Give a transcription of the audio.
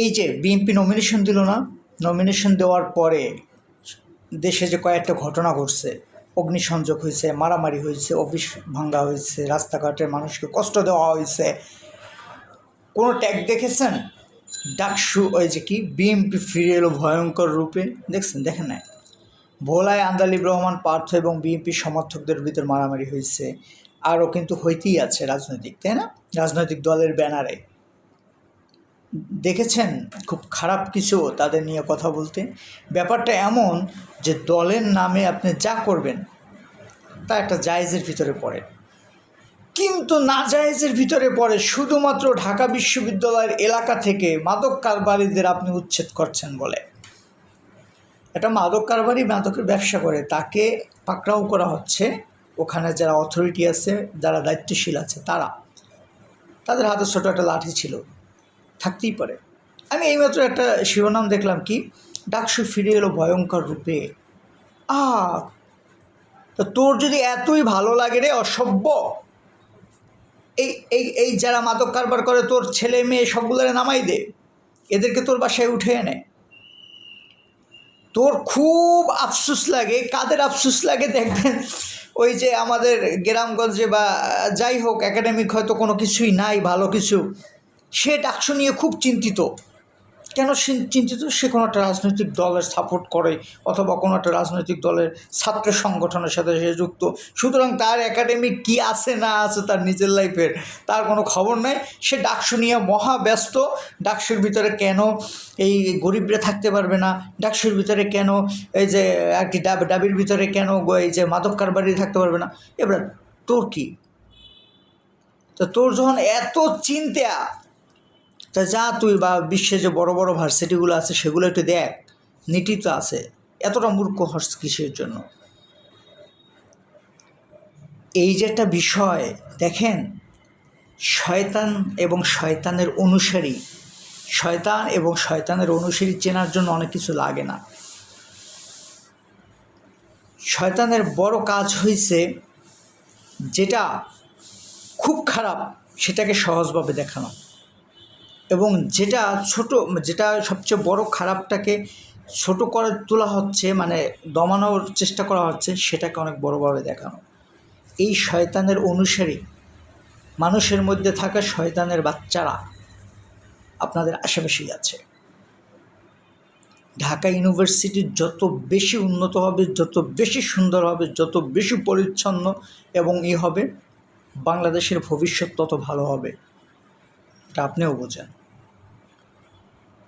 এই যে BNP nomination দিল না নমিনেশন দেওয়ার পরে দেশে যে কয়েকটা ঘটনা ঘটছে, অগ্নিসংযোগ হয়েছে, মারামারি হয়েছে, অফিস ভাঙ্গা হয়েছে রাস্তাঘাটের মানুষকে কষ্ট দেওয়া হয়েছে, কোনো ট্যাগ দেখেছেন? ডাকসু ওই যে কি বিএমপি ফিরে এলো ভয়ঙ্কর রূপে, দেখছেন? দেখেন না ভোলায় আন্দালিব রহমান পার্থ এবং বিএনপি সমর্থকদের ভিতর মারামারি হয়েছে, আরও কিন্তু হইতেই আছে রাজনৈতিক, তাই না? রাজনৈতিক দলের ব্যানারে। দেখেছেন খুব খারাপ কিছু তাদের নিয়ে কথা বলতে। ব্যাপারটা এমন যে দলের নামে আপনি যা করবেন, তা একটা জায়েজের ভিতরে পড়ে। কিন্তু না জায়েজের ভিতরে পড়ে শুধুমাত্র ঢাকা বিশ্ববিদ্যালয়ের এলাকা থেকে মাদক কারবারিদের আপনি উচ্ছেদ করছেন বলে। একটা মাদক কারবারি মাদকের ব্যবসা করে, তাকে পাকড়াও করা হচ্ছে। ওখানে যারা অথরিটি আছে, যারা দায়িত্বশীল আছে, তারা। তাদের হাতে ছোটো একটা লাঠি ছিল। থাকতেই পারে। আমি এইমাত্র একটা শিরোনাম দেখলাম কি, ডাকসু ফিরে এলো ভয়ঙ্কর রূপে। আ তো তোর যদি এতই ভালো লাগে রে, অসভ্য! এই এই এই যারা মাদক কারবার করে, তোর ছেলে মেয়ে সবগুলোরে নামাই দে। এদেরকে তোর বাসায় উঠে এনে। তোর খুব আফসোস লাগে, কাদের আফসোস লাগে দেখবেন? ওই যে আমাদের গ্রামগঞ্জে বা যাই হোক একাডেমিক হয়তো কোনো কিছুই নাই, ভালো কিছু। সে ডাকসু নিয়ে খুব চিন্তিত। কেন সে চিন্তিত? সে কোনো একটা রাজনৈতিক দলের সাপোর্ট করে অথবা কোনো একটা রাজনৈতিক দলের ছাত্র সংগঠনের সাথে সে যুক্ত। সুতরাং তার একাডেমিক কি আছে না আছে তার নিজের লাইফের তার কোনো খবর নাই। সে ডাকসু নিয়ে মহা ব্যস্ত। ডাকসুর ভিতরে কেন এই গরিবরা থাকতে পারবে না? ডাকসুর ভিতরে কেন এই যে আর কি ডাব, ডাবির ভিতরে কেন এই যে মাদক কারবারি থাকতে পারবে না? এবার তোর কি? তো তোর যখন এত চিন্তা তা যা তুই বা বিশ্বে যে বড় বড় ভার্সিটিগুলো আছে সেগুলো একটু দেখ। নীতি তো আছে। এতটা মূর্খ হস কিসের জন্য? এই যে একটা বিষয়, দেখেন? শয়তান এবং শয়তানের অনুসারী, শয়তান এবং শয়তানের অনুসারী চেনার জন্য অনেক কিছু লাগে না। শয়তানের বড় কাজ হয়েছে যেটা খুব খারাপ, সেটাকে সহজভাবে দেখানো। এবং যেটা ছোট, যেটা সবচেয়ে বড় খারাপটাকে ছোট করে তোলা হচ্ছে মানে দমানোর চেষ্টা করা হচ্ছে, সেটাকে অনেক বড়োভাবে দেখানো। এই শয়তানের অনুসারী, মানুষের মধ্যে থাকা শয়তানের বাচ্চারা আপনাদের আশেপাশেই আছে। ঢাকা ইউনিভার্সিটি যত বেশি উন্নত হবে, যত বেশি সুন্দর হবে, যত বেশি পরিচ্ছন্ন এবং ই হবে, বাংলাদেশের ভবিষ্যৎ তত ভালো হবে। তা আপনিও বোঝেন।